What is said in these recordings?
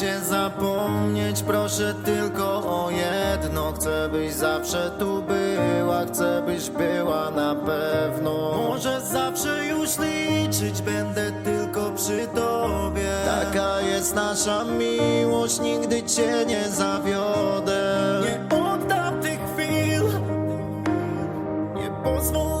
cię zapomnieć, proszę tylko o jedno. Chcę byś zawsze tu była, chcę byś była na pewno. Może zawsze już liczyć będę tylko przy tobie. Taka jest nasza miłość, nigdy cię nie zawiodę. Nie oddam tych chwil nie pozwolę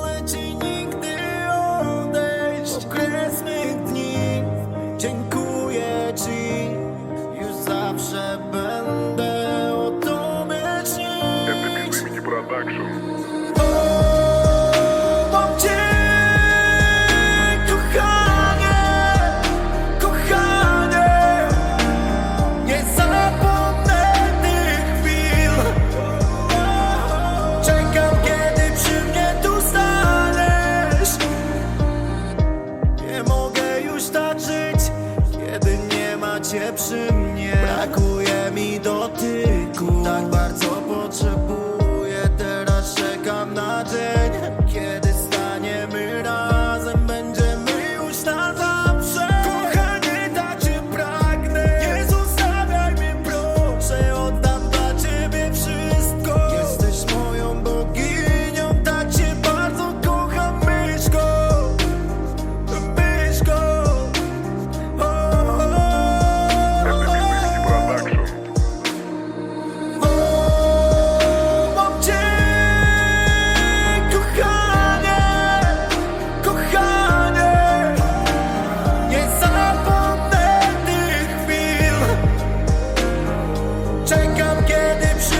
nie ma cię przy mnie. Brakuje mi dotyku, tak bardzo Czekam kiedy przyjdzie